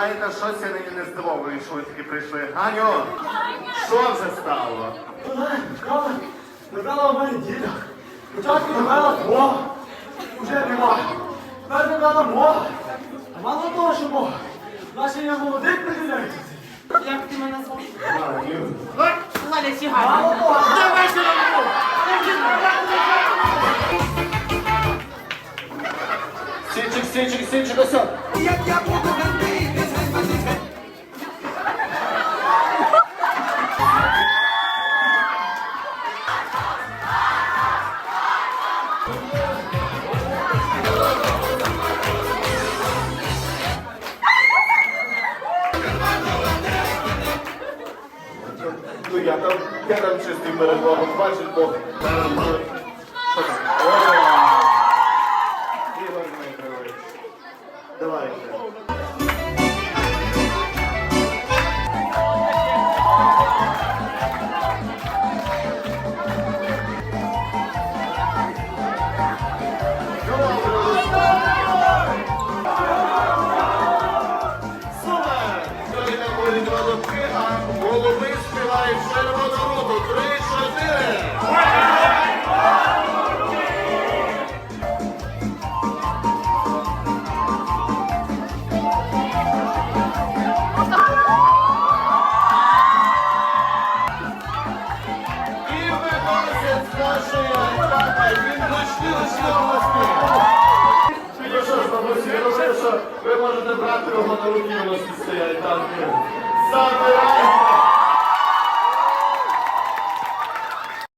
знаєте, щось я нині не здивовую, що ви таки прийшли. Ганю, що вже стало? Вона набрала в мене діда. Спочатку набрала твого, уже нема. Тепер набрала мого. А мало того, що мого. Наші я молодих приділяють. Як ти мене звав? Лаля Сігай. Мало того. Давай сюди. Сінчик, сінчик, сінчик, ось. он. Ну я там, я там перед Богом, бачиш Бог. Ігор Дмитрович. Голуби співають червону роту. Три, чотири! І виносять з нашої ви можете брати його на руки, воно стоять там. Забирайте!